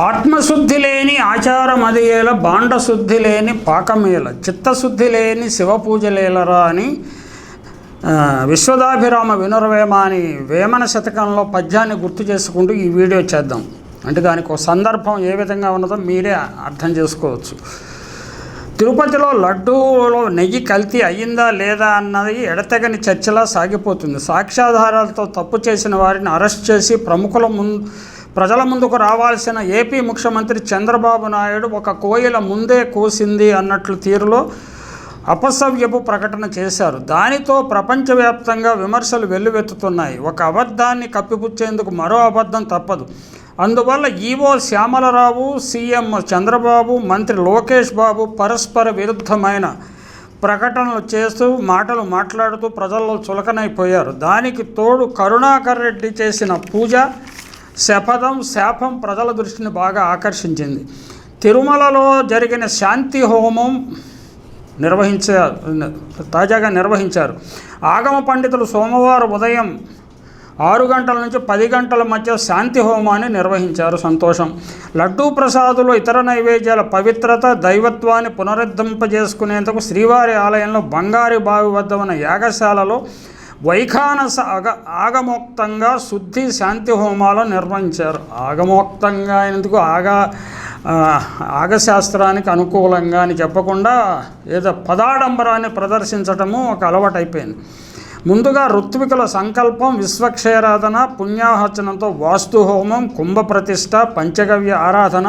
ఆత్మశుద్ధి లేని ఆచారం అదియేల బాండశుద్ధి లేని పాకమేల చిత్తశుద్ధి లేని శివపూజలేలరా అని విశ్వదాభిరామ వినురవేమ అని వేమన శతకంలో పద్యాన్ని గుర్తు చేసుకుంటూ ఈ వీడియో చేద్దాం. అంటే దానికి ఒక సందర్భం ఏ విధంగా ఉన్నదో మీరే అర్థం చేసుకోవచ్చు. తిరుపతిలో లడ్డూలో నెయ్యి కల్తీ అయ్యిందా లేదా అన్నది ఎడతెగని చర్చలా సాగిపోతుంది. సాక్ష్యాధారాలతో తప్పు చేసిన వారిని అరెస్ట్ చేసి ప్రముఖుల ముందు ప్రజల ముందుకు రావాల్సిన ఏపీ ముఖ్యమంత్రి చంద్రబాబు నాయుడు ఒక కోయిల ముందే కోసింది అన్నట్లు తీరులో అపసవ్యపు ప్రకటన చేశారు. దానితో ప్రపంచవ్యాప్తంగా విమర్శలు వెల్లువెత్తుతున్నాయి. ఒక అబద్ధాన్ని కప్పిపుచ్చేందుకు మరో అబద్ధం తప్పదు. అందువల్ల ఈవో శ్యామలరావు సీఎం చంద్రబాబు మంత్రి లోకేష్ బాబు పరస్పర విరుద్ధమైన ప్రకటనలు చేస్తూ మాటలు మాట్లాడుతూ ప్రజల్లో చులకనైపోయారు. దానికి తోడు కరుణాకర్ రెడ్డి చేసిన పూజ శపథం శాపం ప్రజల దృష్టిని బాగా ఆకర్షించింది. తిరుమలలో జరిగిన శాంతి హోమం నిర్వహించారు తాజాగా నిర్వహించారు. ఆగమ పండితులు సోమవారం ఉదయం ఆరు గంటల నుంచి పది గంటల మధ్య శాంతి హోమాన్ని నిర్వహించారు. సంతోషం. లడ్డూ ప్రసాదులు ఇతర నైవేద్యాల పవిత్రత దైవత్వాన్ని పునరుద్ధరింపజేసుకునేందుకు శ్రీవారి ఆలయంలో బంగారి బావి వద్ద ఉన్న యాగశాలలో వైఖానస ఆగ ఆగమోక్తంగా శుద్ధి శాంతి హోమాలు నిర్వహించారు. ఆగమోక్తంగా అయినందుకు ఆగా ఆగశాస్త్రానికి అనుకూలంగా అని చెప్పకుండా ఏదో పదాడంబరాన్ని ప్రదర్శించటము ఒక అలవాటైపోయింది. ముందుగా ఋత్వికుల సంకల్పం విశ్వక్షేరాధన పుణ్యాహచనంతో వాస్తు హోమం కుంభ ప్రతిష్ట పంచగవ్య ఆరాధన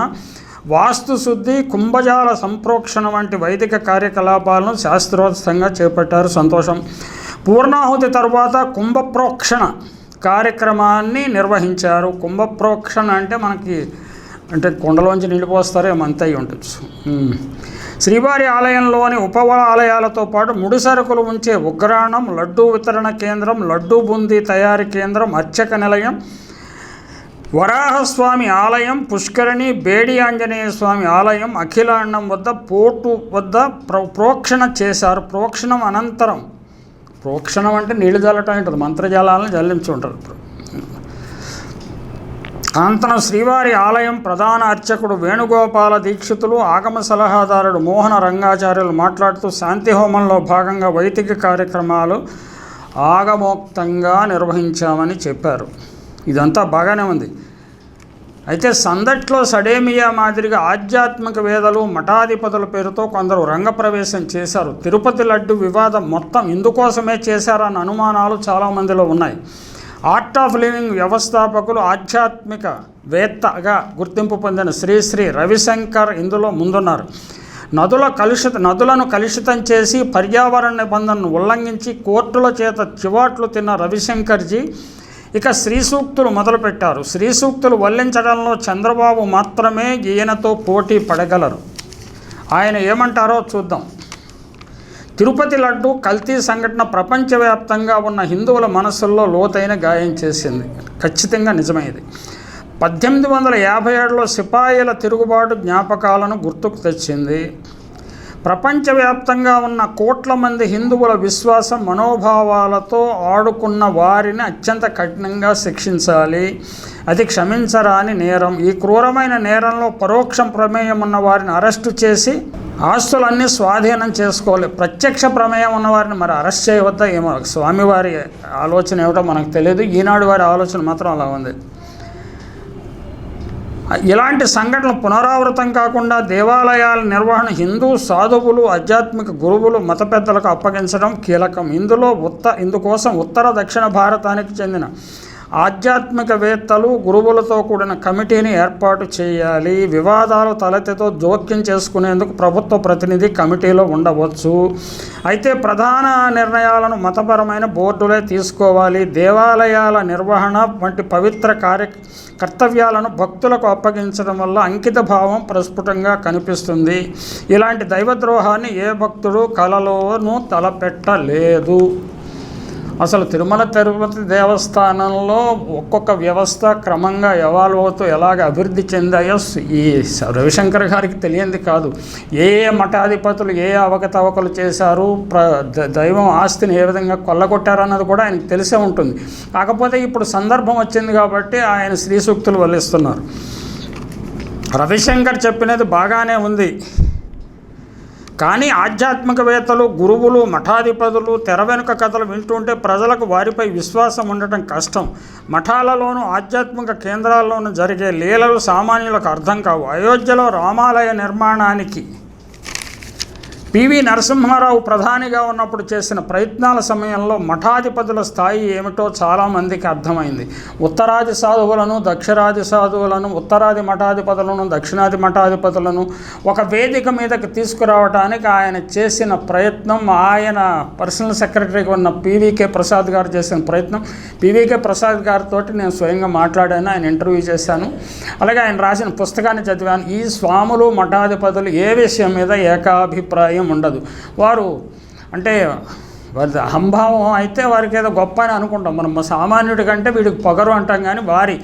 వాస్తు శుద్ధి కుంభజాల సంప్రోక్షణ వంటి వైదిక కార్యకలాపాలను శాస్త్రోత్సంగా చేపట్టారు. సంతోషం. పూర్ణాహుతి తర్వాత కుంభప్రోక్షణ కార్యక్రమాన్ని నిర్వహించారు. కుంభప్రోక్షణ అంటే మనకి అంటే కొండలోంచి నీళ్ళు పోస్తారేమో ఉంటుంది. ఉండొచ్చు శ్రీవారి ఆలయంలోని ఉపవ ఆలయాలతో పాటు ముడి సరుకులు ఉంచే ఉగ్రాణం లడ్డూ వితరణ కేంద్రం లడ్డూ బుందీ తయారీ కేంద్రం అర్చక నిలయం వరాహస్వామి ఆలయం పుష్కరిణి బేడి ఆంజనేయ స్వామి ఆలయం అఖిలాండం వద్ద పోటు వద్ద ప్రో ప్రోక్షణ చేశారు. ప్రోక్షణం అనంతరం ప్రోక్షణం అంటే నీళ్ళు చల్లటం ఉంటుంది మంత్రజాలాలను జల్లించి ఉంటారు అనంతరం శ్రీవారి ఆలయం ప్రధాన అర్చకుడు వేణుగోపాల దీక్షితులు ఆగమ సలహాదారుడు మోహన రంగాచార్యులు మాట్లాడుతూ శాంతి హోమంలో భాగంగా వైదిక కార్యక్రమాలు ఆగమోక్తంగా నిర్వహించామని చెప్పారు. ఇదంతా బాగానే ఉంది. అయితే సందట్లో సడేమియా మాదిరిగా ఆధ్యాత్మిక వేదలు మఠాధిపతుల పేరుతో కొందరు రంగప్రవేశం చేశారు. తిరుపతి లడ్డు వివాదం మొత్తం ఇందుకోసమే చేశారన్న అనుమానాలు చాలామందిలో ఉన్నాయి. ఆర్ట్ ఆఫ్ లివింగ్ వ్యవస్థాపకులు ఆధ్యాత్మిక వేత్తగా గుర్తింపు పొందిన శ్రీశ్రీ రవిశంకర్ ఇందులో ముందున్నారు. నదుల కలుషిత నదులను కలుషితం చేసి పర్యావరణ నిబంధనను ఉల్లంఘించి కోర్టుల చేత చివాట్లు తిన్న రవిశంకర్జీ ఇక శ్రీ సూక్తులు మొదలుపెట్టారు. శ్రీ సూక్తులు వల్లించడంలో చంద్రబాబు మాత్రమే ఈయనతో పోటీ పడగలరు. ఆయన ఏమంటారో చూద్దాం. తిరుపతి లడ్డు కల్తీ సంఘటన ప్రపంచవ్యాప్తంగా ఉన్న హిందువుల మనసుల్లో లోతైన గాయం చేసింది. ఖచ్చితంగా నిజమైంది. పద్దెనిమిది వందల యాభై ఏడులో సిపాయిల తిరుగుబాటు జ్ఞాపకాలను గుర్తుకు తెచ్చింది. ప్రపంచవ్యాప్తంగా ఉన్న కోట్ల మంది హిందువుల విశ్వాసం మనోభావాలతో ఆడుకున్న వారిని అత్యంత కఠినంగా శిక్షించాలి. అది క్షమించరాని నేరం. ఈ క్రూరమైన నేరంలో పరోక్షం ప్రమేయం ఉన్న వారిని అరెస్టు చేసి ఆస్తులన్నీ స్వాధీనం చేసుకోవాలి. ప్రత్యక్ష ప్రమేయం ఉన్నవారిని మరి అరెస్ట్ చేయవద్దా ఏమో? స్వామివారి ఆలోచన ఏమిటో మనకు తెలియదు. ఈనాడు వారి ఆలోచన మాత్రం అలా ఉంది. ఇలాంటి సంఘటనలు పునరావృతం కాకుండా దేవాలయాల నిర్వహణ హిందూ సాధువులు ఆధ్యాత్మిక గురువులు మత పెద్దలకు అప్పగించడం కీలకం. ఇందులో ఉత్త ఇందుకోసం ఉత్తర దక్షిణ భారతానికి చెందిన ఆధ్యాత్మికవేత్తలు గురువులతో కూడిన కమిటీని ఏర్పాటు చేయాలి. వివాదాలు తలెత్తితో జోక్యం చేసుకునేందుకు ప్రభుత్వ ప్రతినిధి కమిటీలో ఉండవచ్చు. అయితే ప్రధాన నిర్ణయాలను మతపరమైన బోర్డులే తీసుకోవాలి. దేవాలయాల నిర్వహణ వంటి పవిత్ర కార్య కర్తవ్యాలను భక్తులకు అప్పగించడం వల్ల అంకిత భావం ప్రస్ఫుటంగా కనిపిస్తుంది. ఇలాంటి దైవద్రోహాన్ని ఏ భక్తుడు కలలోనూ తలపెట్టలేదు. అసలు తిరుమల తిరుపతి దేవస్థానంలో ఒక్కొక్క వ్యవస్థ క్రమంగా ఎవాల్వ్ అవుతూ ఎలాగ అభివృద్ధి చెందాయో ఈ రవిశంకర్ గారికి తెలియంది కాదు. ఏ ఏ మఠాధిపతులు ఏ అవకతవకలు చేశారు ప్ర దైవం ఆస్తిని ఏ విధంగా కొల్లగొట్టారన్నది కూడా ఆయనకు తెలిసే ఉంటుంది. కాకపోతే ఇప్పుడు సందర్భం వచ్చింది కాబట్టి ఆయన శ్రీ సూక్తులు వల్లిస్తున్నారు. రవిశంకర్ చెప్పినది బాగానే ఉంది. కానీ ఆధ్యాత్మికవేత్తలు గురువులు మఠాధిపతులు తెర వెనుక కథలు వింటుంటే ప్రజలకు వారిపై విశ్వాసం ఉండటం కష్టం. మఠాలలోనూ ఆధ్యాత్మిక కేంద్రాల్లోనూ జరిగే లీలలు సామాన్యులకు అర్థం కావు. అయోధ్యలో రామాలయ నిర్మాణానికి పివి నరసింహారావు ప్రధానిగా ఉన్నప్పుడు చేసిన ప్రయత్నాల సమయంలో మఠాధిపతుల స్థాయి ఏమిటో చాలామందికి అర్థమైంది. ఉత్తరాది సాధువులను దక్షిణాది సాధువులను ఉత్తరాది మఠాధిపతులను దక్షిణాది మఠాధిపతులను ఒక వేదిక మీదకి తీసుకురావడానికి ఆయన చేసిన ప్రయత్నం ఆయన పర్సనల్ సెక్రటరీగా ఉన్న పీవీకే ప్రసాద్ గారు చేసిన ప్రయత్నం. పీవీకే ప్రసాద్ గారితో నేను స్వయంగా మాట్లాడాను ఆయన ఇంటర్వ్యూ చేశాను. అలాగే ఆయన రాసిన పుస్తకాన్ని చదివాను. ఈ స్వాములు మఠాధిపతులు ఏ విషయం మీద ఏకాభిప్రాయం ఉండదు. వారు అంటే వారి అహంభావం అయితే వారికి ఏదో గొప్ప అని అనుకుంటాం. మనం సామాన్యుడి కంటే వీడికి పొగరు అంటాం కానీ వారి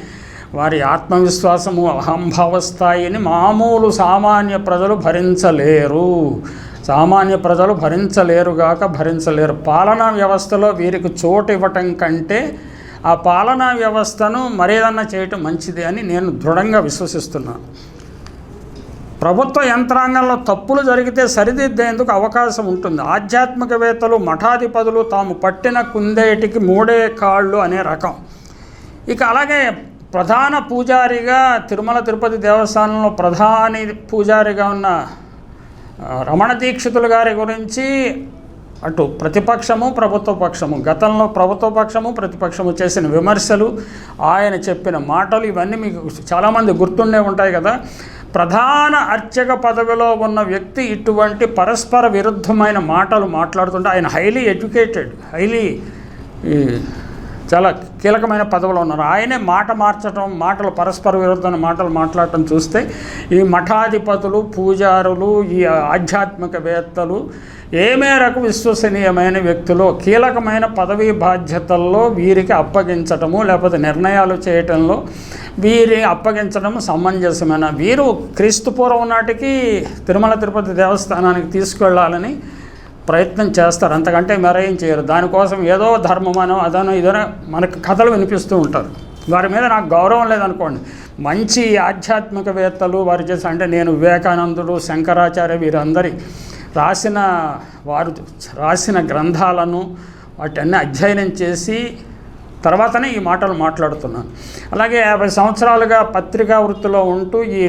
వారి ఆత్మవిశ్వాసము అహంభావ స్థాయిని మామూలు సామాన్య ప్రజలు భరించలేరు. సామాన్య ప్రజలు భరించలేరుగాక భరించలేరు. పాలనా వ్యవస్థలో వీరికి చోటు ఇవ్వటం కంటే ఆ పాలనా వ్యవస్థను మరేదన్నా చేయటం మంచిది అని నేను దృఢంగా విశ్వసిస్తున్నాను. ప్రభుత్వ యంత్రాంగంలో తప్పులు జరిగితే సరిదిద్దేందుకు అవకాశం ఉంటుంది. ఆధ్యాత్మికవేత్తలు మఠాధిపతులు తాము పట్టిన కుందేటికి మూడే కాళ్ళు అనే రకం. ఇక అలాగే ప్రధాన పూజారిగా తిరుమల తిరుపతి దేవస్థానంలో ప్రధాని పూజారిగా ఉన్న రమణ దీక్షితులు గారి గురించి అటు ప్రతిపక్షము ప్రభుత్వ పక్షము గతంలో ప్రభుత్వ పక్షము ప్రతిపక్షము చేసిన విమర్శలు ఆయన చెప్పిన మాటలు ఇవన్నీ మీకు చాలామంది గుర్తుండే ఉంటాయి కదా. ప్రధాన అర్చక పదవిలో ఉన్న వ్యక్తి ఇటువంటి పరస్పర విరుద్ధమైన మాటలు మాట్లాడుతుంటే ఆయన హైలీ ఎడ్యుకేటెడ్ హైలీ చాలా కీలకమైన పదవిలో ఉన్నారు. ఆయనే మాట మార్చడం మాటలు పరస్పర విరుద్ధమైన మాటలు మాట్లాడటం చూస్తే ఈ మఠాధిపతులు పూజారులు ఈ ఆధ్యాత్మికవేత్తలు ఏ మేరకు విశ్వసనీయమైన వ్యక్తులు కీలకమైన పదవీ బాధ్యతల్లో వీరికి అప్పగించటము లేకపోతే నిర్ణయాలు చేయటంలో వీరి అప్పగించడం సమంజసమైన? వీరు క్రీస్తు పూర్వం నాటికి తిరుమల తిరుపతి దేవస్థానానికి తీసుకెళ్ళాలని ప్రయత్నం చేస్తారు. అంతకంటే మరేం చేయరు. దానికోసం ఏదో ధర్మమనో అదనో ఇదనో మనకు కథలు వినిపిస్తూ ఉంటారు. వారి మీద నాకు గౌరవం లేదనుకోండి. మంచి ఆధ్యాత్మికవేత్తలు వారు చేసి అంటే నేను వివేకానందుడు శంకరాచార్య వీరందరి రాసిన వారు రాసిన గ్రంథాలను వాటన్ని అధ్యయనం చేసి తర్వాతనే ఈ మాటలు మాట్లాడుతున్నాను. అలాగే యాభై సంవత్సరాలుగా పత్రికా వృత్తిలో ఉంటూ ఈ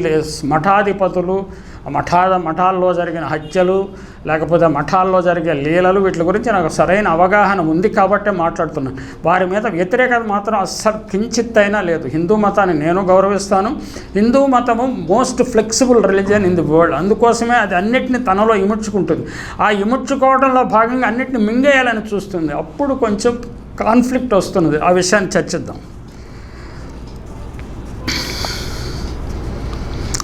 మఠాధిపతులు మఠాల మఠాల్లో జరిగిన హత్యలు లేకపోతే మఠాల్లో జరిగే లీలలు వీటి గురించి నాకు సరైన అవగాహన ఉంది కాబట్టే మాట్లాడుతున్నాను. వారి మీద వ్యతిరేకత మాత్రం అస్సలు కించిత్తైనా లేదు. హిందూ మతాన్ని నేను గౌరవిస్తాను. హిందూ మతము most flexible religion in the world. అందుకోసమే అది అన్నిటిని తనలో ఇముడ్చుకుంటుంది. ఆ ఇముడ్చుకోవడంలో భాగంగా అన్నిటిని మింగేయాలని చూస్తుంది. అప్పుడు కొంచెం కాన్ఫ్లిక్ట్ వస్తున్నది. ఆ విషయాన్ని చర్చిద్దాం.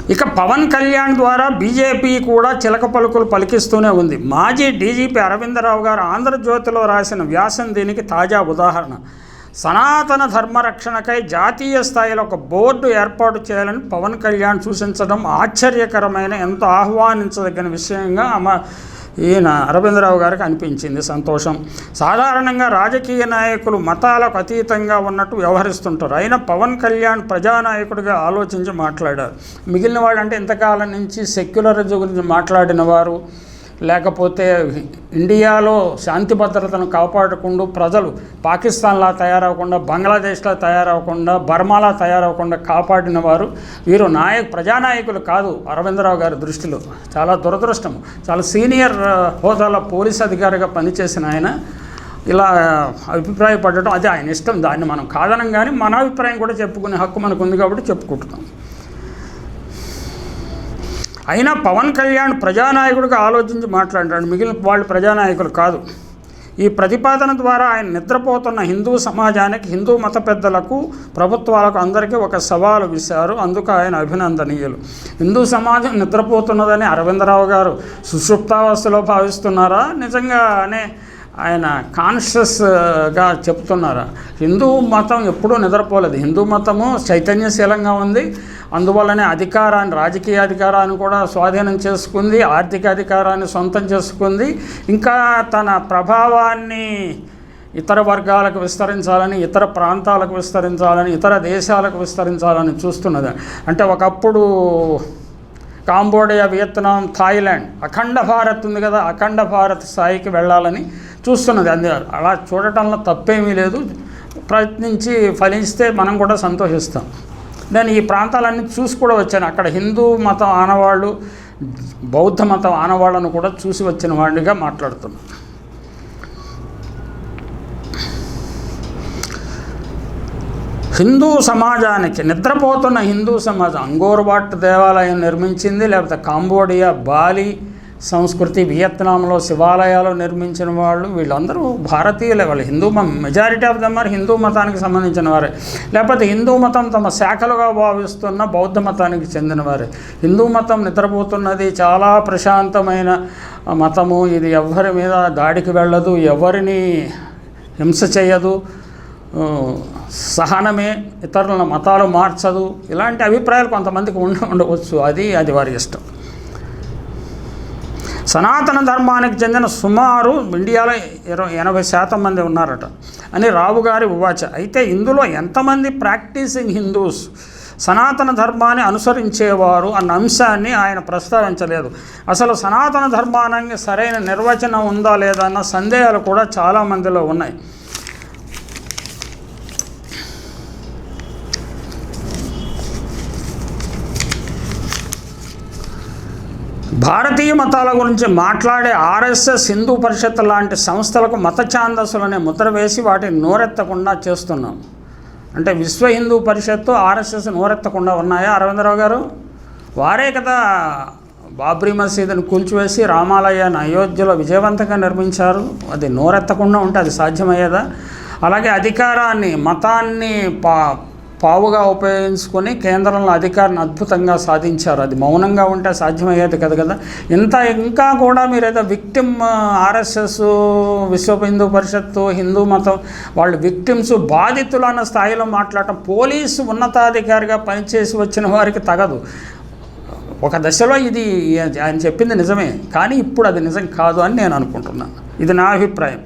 ఇక పవన్ కళ్యాణ్ ద్వారా బీజేపీ కూడా చిలక పలుకులు పలికిస్తూనే ఉంది. మాజీ డీజీపీ అరవిందరావు గారు ఆంధ్రజ్యోతిలో రాసిన వ్యాసం దీనికి తాజా ఉదాహరణ. సనాతన ధర్మరక్షణకై జాతీయ స్థాయిలో ఒక బోర్డు ఏర్పాటు చేయాలని పవన్ కళ్యాణ్ సూచించడం ఆశ్చర్యకరమైన ఎంతో ఆహ్వానించదగిన విషయంగా అమ ఈయన అరవిందరావు గారికి అనిపించింది సంతోషం. సాధారణంగా రాజకీయ నాయకులు మతాలకు అతీతంగా ఉన్నట్టు వ్యవహరిస్తుంటారు. అయినా పవన్ కళ్యాణ్ ప్రజానాయకుడిగా ఆలోచించి మాట్లాడారు. మిగిలిన వాళ్ళంటే ఇంతకాలం నుంచి సెక్యులరిజం గురించి మాట్లాడిన వారు. లేకపోతే ఇండియాలో శాంతి భద్రతను కాపాడుకుంటూ ప్రజలు పాకిస్తాన్లా తయారవకుండా బంగ్లాదేశ్లా తయారవకుండా బర్మాలా తయారవకుండా కాపాడిన వారు వీరు నాయక ప్రజానాయకులు కాదు అరవిందరావు గారి దృష్టిలో. చాలా దురదృష్టం. చాలా సీనియర్ హోదాలో పోలీస్ అధికారిగా పనిచేసిన ఆయన ఇలా అభిప్రాయపడటం అది ఆయన ఇష్టం. దాన్ని మనం కాదనం కానీ మన అభిప్రాయం కూడా చెప్పుకునే హక్కు మనకు ఉంది కాబట్టి చెప్పుకుంటున్నాం. అయినా పవన్ కళ్యాణ్ ప్రజానాయకుడిగా ఆలోచించి మాట్లాడాడు మిగిలిన వాళ్ళు ప్రజానాయకులు కాదు. ఈ ప్రతిపాదన ద్వారా ఆయన నిద్రపోతున్న హిందూ సమాజానికి హిందూ మత పెద్దలకు ప్రభుత్వాలకు అందరికీ ఒక సవాలు విశారు అందుకు ఆయన అభినందనీయులు. హిందూ సమాజం నిద్రపోతున్నదని అరవిందరావు గారు సుషుప్తావస్థలో భావిస్తున్నారా? నిజంగానే ఆయన కాన్షియస్గా చెప్తున్నారు. హిందూ మతం ఎప్పుడూ నిద్రపోలేదు. హిందూ మతము చైతన్యశీలంగా ఉంది. అందువల్లనే అధికారాన్ని రాజకీయ అధికారాన్ని కూడా స్వాధీనం చేసుకుంది ఆర్థిక అధికారాన్ని సొంతం చేసుకుంది. ఇంకా తన ప్రభావాన్ని ఇతర వర్గాలకు విస్తరించాలని ఇతర ప్రాంతాలకు విస్తరించాలని ఇతర దేశాలకు విస్తరించాలని చూస్తున్నది. అంటే ఒకప్పుడు Cambodia Vietnam Thailand. Akhand Bharat ఉంది కదా అఖండ భారత్ స్థాయికి వెళ్ళాలని చూస్తున్నది అది. అలా చూడటంలో తప్పేమీ లేదు. ప్రయత్నించి ఫలిస్తే మనం కూడా సంతోషిస్తాం. నేను ఈ ప్రాంతాలన్నీ చూసి కూడా వచ్చాను. అక్కడ హిందూ మతం ఆనవాళ్ళు బౌద్ధ మతం ఆనవాళ్ళను కూడా చూసి వచ్చిన వాడిగా మాట్లాడుతున్నాను హిందూ సమాజానికి నిద్రపోతున్న హిందూ సమాజం అంగోర్వాట్ దేవాలయం నిర్మించింది లేకపోతే కాంబోడియా బాలి సంస్కృతి వియత్నాంలో శివాలయాలు నిర్మించిన వాళ్ళు వీళ్ళందరూ భారతీయులే వాళ్ళు Hindu majority of them are Hindu మతానికి సంబంధించిన వారే. లేకపోతే హిందూ మతం తమ శాఖలుగా భావిస్తున్న బౌద్ధ మతానికి చెందినవారే హిందూ మతం నిద్రపోతున్నది చాలా ప్రశాంతమైన మతము. ఇది ఎవరి మీద దాడికి వెళ్ళదు ఎవరిని హింస చేయదు. సహనమే ఇతరుల మతాలు మార్చదు. ఇలాంటి అభిప్రాయాలు కొంతమందికి ఉండ ఉండవచ్చు. అది అది వారి ఇష్టం. సనాతన ధర్మానికి చెందిన సుమారు ఇండియాలో ఇరవై ఎనభై శాతం మంది ఉన్నారట. అని రావు గారి ఉవాచ. అయితే ఇందులో ఎంతమంది ప్రాక్టీసింగ్ హిందూస్ సనాతన ధర్మాన్ని అనుసరించేవారు అన్న అంశాన్ని ఆయన ప్రస్తావించలేదు. అసలు సనాతన ధర్మానికి సరైన నిర్వచనం ఉందా లేదా అన్న సందేహాలు కూడా చాలా మందిలో ఉన్నాయి. భారతీయ మతాల గురించి మాట్లాడే ఆర్ఎస్ఎస్ హిందూ పరిషత్ లాంటి సంస్థలకు మత ఛాందస్సులనే ముద్ర వేసి వాటిని నోరెత్తకుండా చేస్తున్నాం. అంటే విశ్వ హిందూ పరిషత్తు ఆర్ఎస్ఎస్ నోరెత్తకుండా ఉన్నాయా అరవిందరావు గారు? వారే కదా బాబ్రీ మసీదుని కూల్చివేసి రామాలయాన్ని అయోధ్యలో విజయవంతంగా నిర్మించారు. అది నోరెత్తకుండా ఉంటే అది సాధ్యమయ్యేదా? అలాగే అధికారాన్ని మతాన్ని పా పావుగా ఉపయోగించుకొని కేంద్రంలో అధికారాన్ని అద్భుతంగా సాధించారు. అది మౌనంగా ఉంటే సాధ్యమయ్యేది కదా కదా. ఇంత ఇంకా కూడా మీరు ఏదో విక్టిమ్ ఆర్ఎస్ఎస్ విశ్వ హిందూ పరిషత్తు హిందూ మతం వాళ్ళు విక్టిమ్స్ బాధితులు అన్న స్థాయిలో మాట్లాడటం పోలీసు ఉన్నతాధికారిగా పనిచేసి వచ్చిన వారికి తగదు. ఒక దశలో ఇది ఆయన చెప్పింది నిజమే. కానీ ఇప్పుడు అది నిజం కాదు అని నేను అనుకుంటున్నాను. ఇది నా అభిప్రాయం.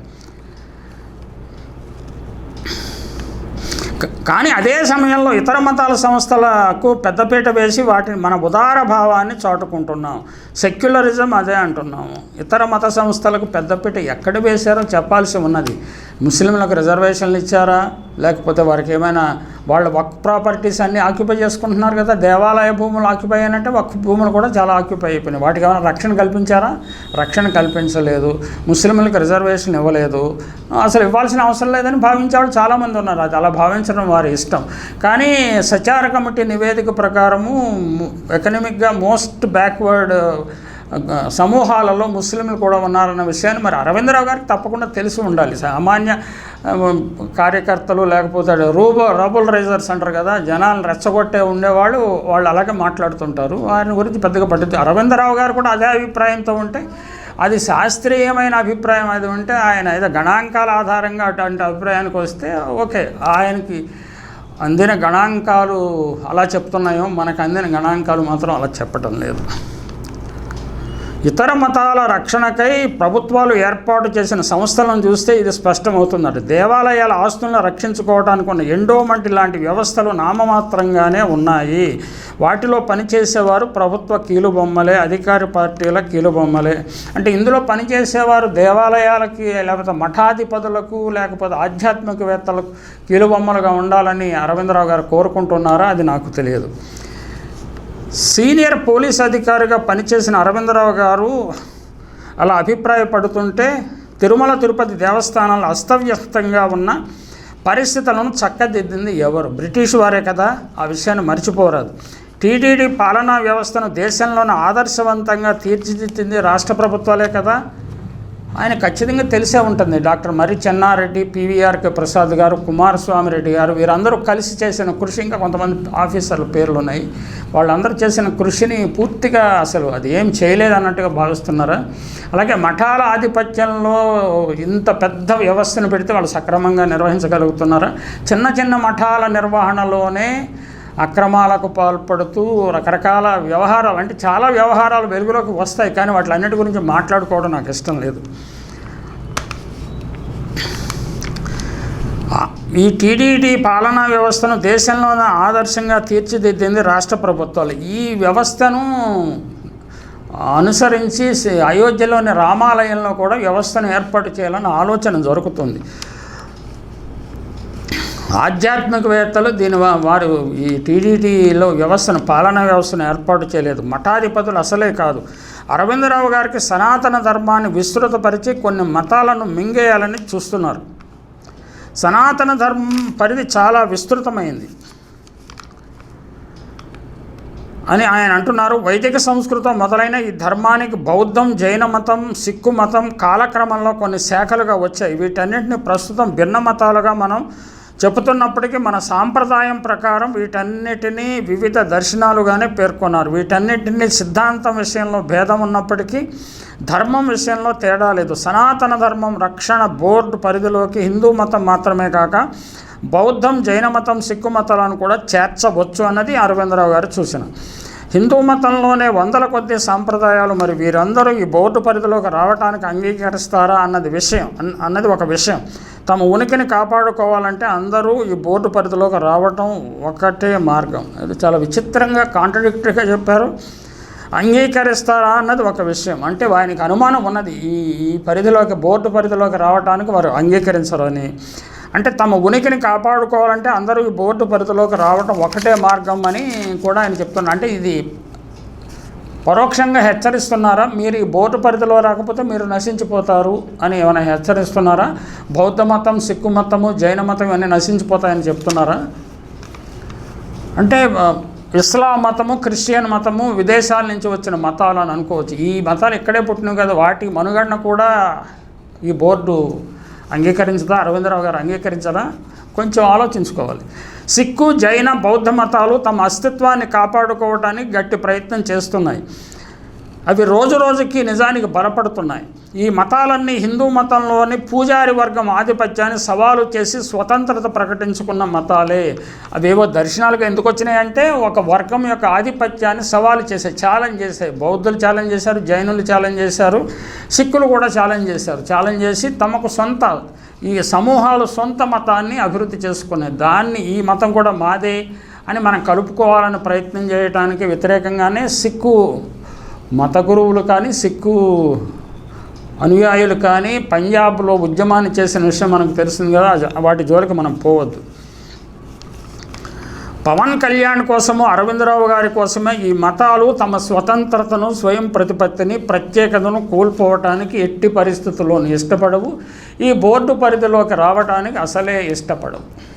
కానీ అదే సమయంలో ఇతర మతాల సంస్థలకు పెద్దపీట వేసి వాటిని మన ఉదార భావాన్ని చాటుకుంటున్నాం. సెక్యులరిజం అదే అంటున్నాము ఇతర మత సంస్థలకు పెద్దపీట ఎక్కడ వేశారో చెప్పాల్సి ఉన్నది. ముస్లింలకు రిజర్వేషన్లు ఇచ్చారా? లేకపోతే వారికి ఏమైనా వాళ్ళ వక్ ప్రాపర్టీస్ అన్నీ ఆక్యుపై చేసుకుంటున్నారు కదా దేవాలయ భూములు ఆక్యుపై అయినట్టే వక్ భూములు కూడా చాలా ఆక్యుపై అయిపోయినాయి. వాటికి ఏమైనా రక్షణ కల్పించారా? రక్షణ కల్పించలేదు. ముస్లింలకు రిజర్వేషన్ ఇవ్వలేదు. అసలు ఇవ్వాల్సిన అవసరం లేదని భావించేవాళ్ళు చాలామంది ఉన్నారు. అది అలా భావించడం వారి ఇష్టం. కానీ సచార కమిటీ నివేదిక ప్రకారము ఎకనమిక్గా మోస్ట్ బ్యాక్వర్డ్ సమూహాలలో ముస్లింలు కూడా ఉన్నారన్న విషయాన్ని మరి అరవిందరావు గారికి తప్పకుండా తెలిసి ఉండాలి. సామాన్య కార్యకర్తలు లేకపోతే రూబో రబుల్ రైజర్స్ అంటారు కదా జనాలను రెచ్చగొట్టే ఉండేవాళ్ళు వాళ్ళు అలాగే మాట్లాడుతుంటారు. వారిని గురించి పెద్దగా పట్టింది అరవిందరావు గారు కూడా అదే అభిప్రాయంతో ఉంటే అది శాస్త్రీయమైన అభిప్రాయం అది ఉంటే ఆయన ఏదో గణాంకాల ఆధారంగా అటువంటి అభిప్రాయానికి వస్తే ఓకే ఆయనకి అందిన గణాంకాలు అలా చెప్తున్నాయో మనకు అందిన గణాంకాలు మాత్రం అలా చెప్పటం లేదు. ఇతర మతాల రక్షణకై ప్రభుత్వాలు ఏర్పాటు చేసిన సంస్థలను చూస్తే ఇది స్పష్టమవుతుందట దేవాలయాల ఆస్తులను రక్షించుకోవడానికి ఉన్న ఎండోమెంట్ లాంటి వ్యవస్థలు నామమాత్రంగానే ఉన్నాయి. వాటిలో పనిచేసేవారు ప్రభుత్వ కీలుబొమ్మలే అధికార పార్టీల కీలుబొమ్మలే. అంటే ఇందులో పనిచేసేవారు దేవాలయాలకి లేకపోతే మఠాధిపతులకు లేకపోతే ఆధ్యాత్మికవేత్తలకు కీలుబొమ్మలుగా ఉండాలని అరవిందరావు గారు కోరుకుంటున్నారా? అది నాకు తెలియదు. సీనియర్ పోలీస్ అధికారిగా పనిచేసిన అరవిందరావు గారు అలా అభిప్రాయపడుతుంటే తిరుమల తిరుపతి దేవస్థానాలు అస్తవ్యస్తంగా ఉన్న పరిస్థితులను చక్కదిద్దింది ఎవరు? బ్రిటిష్ వారే కదా ఆ విషయాన్ని మర్చిపోరాదు. టీటీడీ పాలనా వ్యవస్థను దేశంలోనే ఆదర్శవంతంగా తీర్చిదిద్దింది రాష్ట్ర ప్రభుత్వాలే కదా. ఆయన ఖచ్చితంగా తెలిసే ఉంటుంది. డాక్టర్ మరి చెన్నారెడ్డి పివిఆర్కే ప్రసాద్ గారు కుమారస్వామి రెడ్డి గారు వీరందరూ కలిసి చేసిన కృషి ఇంకా కొంతమంది ఆఫీసర్ల పేర్లు ఉన్నాయి. వాళ్ళందరూ చేసిన కృషిని పూర్తిగా అసలు అది ఏం చేయలేదు అన్నట్టుగా భావిస్తున్నారా? అలాగే మఠాల ఆధిపత్యంలో ఇంత పెద్ద వ్యవస్థను పెడితే వాళ్ళు సక్రమంగా నిర్వహించగలుగుతున్నారా? చిన్న చిన్న మఠాల నిర్వహణలోనే అక్రమాలకు పాల్పడుతూ రకరకాల వ్యవహారాలు అంటే చాలా వ్యవహారాలు వెలుగులోకి వస్తాయి కానీ వాటి అన్నిటి గురించి మాట్లాడుకోవడం నాకు ఇష్టం లేదు. ఈ టీడీడీ పాలనా వ్యవస్థను దేశంలోనే ఆదర్శంగా తీర్చిదిద్దింది రాష్ట్ర ప్రభుత్వాలు. ఈ వ్యవస్థను అనుసరించి అయోధ్యలోని రామాలయంలో కూడా వ్యవస్థను ఏర్పాటు చేయాలని ఆలోచన జరుగుతుంది. ఆధ్యాత్మికవేత్తలు దీని వారు ఈ టీడీటీలో వ్యవస్థను పాలనా వ్యవస్థను ఏర్పాటు చేయలేదు. మఠాధిపతులు అసలే కాదు. అరవిందరావు గారికి సనాతన ధర్మాన్ని విస్తృతపరిచి కొన్ని మతాలను మింగేయాలని చూస్తున్నారు. సనాతన ధర్మం పరిధి చాలా విస్తృతమైంది అని ఆయన అంటున్నారు. వైదిక సంస్కృతం మొదలైన ఈ ధర్మానికి బౌద్ధం జైన మతం సిక్కు మతం కాలక్రమంలో కొన్ని శాఖలుగా వచ్చాయి. వీటన్నింటిని ప్రస్తుతం భిన్న మతాలుగా మనం చెబుతున్నప్పటికీ మన సాంప్రదాయం ప్రకారం వీటన్నిటినీ వివిధ దర్శనాలుగానే పేర్కొన్నారు. వీటన్నిటినీ సిద్ధాంతం విషయంలో భేదం ఉన్నప్పటికీ ధర్మం విషయంలో తేడా లేదు. సనాతన ధర్మం రక్షణ బోర్డు పరిధిలోకి హిందూ మతం మాత్రమే కాక బౌద్ధం జైన మతం సిక్కు మతాలను కూడా చేర్చవచ్చు అన్నది అరవిందరావు గారు సూచన హిందూ మతంలోనే వందల కొద్ది సాంప్రదాయాలు మరి వీరందరూ ఈ బోర్డు పరిధిలోకి రావడానికి అంగీకరిస్తారా అన్నది విషయం అన్- అన్నది ఒక విషయం. తమ ఉనికిని కాపాడుకోవాలంటే అందరూ ఈ బోర్డు పరిధిలోకి రావటం ఒకటే మార్గం. ఇది చాలా విచిత్రంగా కాంట్రడిక్టరీగా చెప్పారు. అంగీకరిస్తారా అన్నది ఒక విషయం. అంటే ఆయనకి అనుమానం ఉన్నది ఈ ఈ పరిధిలోకి బోర్డు పరిధిలోకి రావడానికి వారు అంగీకరించరు అని అంటే తమ ఉనికిని కాపాడుకోవాలంటే అందరూ ఈ బోర్డు పరిధిలోకి రావడం ఒకటే మార్గం అని కూడా ఆయన చెప్తున్నారు అంటే ఇది పరోక్షంగా హెచ్చరిస్తున్నారా? మీరు ఈ బోర్డు పరిధిలో రాకపోతే మీరు నశించిపోతారు అని ఏమైనా హెచ్చరిస్తున్నారా? బౌద్ధ మతం సిక్కు మతము జైన మతం ఇవన్నీ నశించిపోతాయని చెప్తున్నారా? అంటే ఇస్లాం మతము క్రిస్టియన్ మతము విదేశాల నుంచి వచ్చిన మతాలు అని అనుకోవచ్చు. ఈ మతాలు ఇక్కడే పుట్టినవి కదా. వాటి మనుగడన కూడా ఈ బోర్డు అంగీకరించదా? అరవిందరావు గారు అంగీకరించదా? కొంచెం ఆలోచించుకోవాలి. సిక్కు జైన బౌద్ధ మతాలు తమ అస్తిత్వాన్ని కాపాడుకోవడానికి గట్టి ప్రయత్నం చేస్తున్నాయి. అవి రోజు రోజుకి నిజానికి బలపడుతున్నాయి. ఈ మతాలన్నీ హిందూ మతంలోని పూజారి వర్గం ఆధిపత్యాన్ని సవాలు చేసి స్వతంత్రత ప్రకటించుకున్న మతాలే. అవేవో దర్శనాలుగా ఎందుకు వచ్చినాయంటే ఒక వర్గం యొక్క ఆధిపత్యాన్ని సవాలు చేసే ఛాలెంజ్ చేశాయి బౌద్ధులు ఛాలెంజ్ చేశారు జైనులు ఛాలెంజ్ చేశారు సిక్కులు కూడా ఛాలెంజ్ చేశారు. ఛాలెంజ్ చేసి తమకు సొంత ఈ సమూహాలు సొంత మతాన్ని అభివృద్ధి చేసుకున్నాయి దాన్ని ఈ మతం కూడా మాదే అని మనం కలుపుకోవాలని ప్రయత్నం చేయడానికి వ్యతిరేకంగానే సిక్కు మత గురువులు కానీ సిక్కు అనుయాయులు కానీ పంజాబ్లో ఉద్యమాన్ని చేసిన విషయం మనకు తెలిసింది కదా వాటి జోలికి మనం పోవద్దు. పవన్ కళ్యాణ్ కోసము అరవిందరావు గారి కోసమే ఈ మతాలు తమ స్వతంత్రతను స్వయం ప్రతిపత్తిని ప్రత్యేకతను కోల్పోవటానికి ఎట్టి పరిస్థితుల్లోనూ ఇష్టపడవు. ఈ బోర్డు పరిధిలోకి రావటానికి అసలే ఇష్టపడవు.